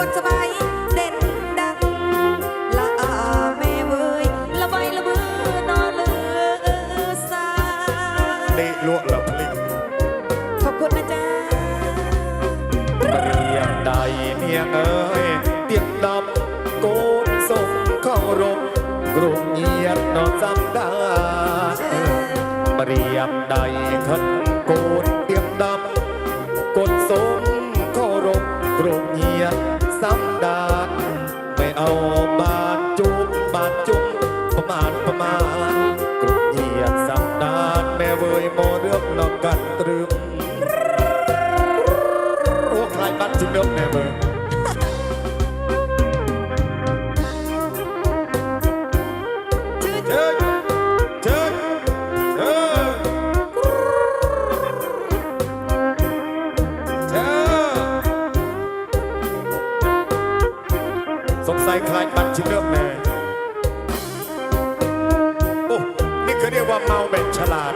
เด่นดัง ละแม่เวยละใบละเบือนอนเลือสาเตะลวกละพลิกขอบคุณนะจ๊ะเรียงใดเมียเอ้ยเตียดำโกนทรข้ารมกรุงเงียบนอนจำได้เปรียบใดขันโกดเตียงดำกดสมเข้ารมกรุงเงีย มาณประมาณกรุงเงียบซ้ำดานแม่เวยโมเรื่องนอกกันตรึมโอ้ใครบัดจิงเดิมแม่เบอร์เชิญเชิญเชิญเชิญสงสัยคลายบัตรชิเลิมแน่ โอ้นี่คือเรียกว่าเมาแบบฉลาด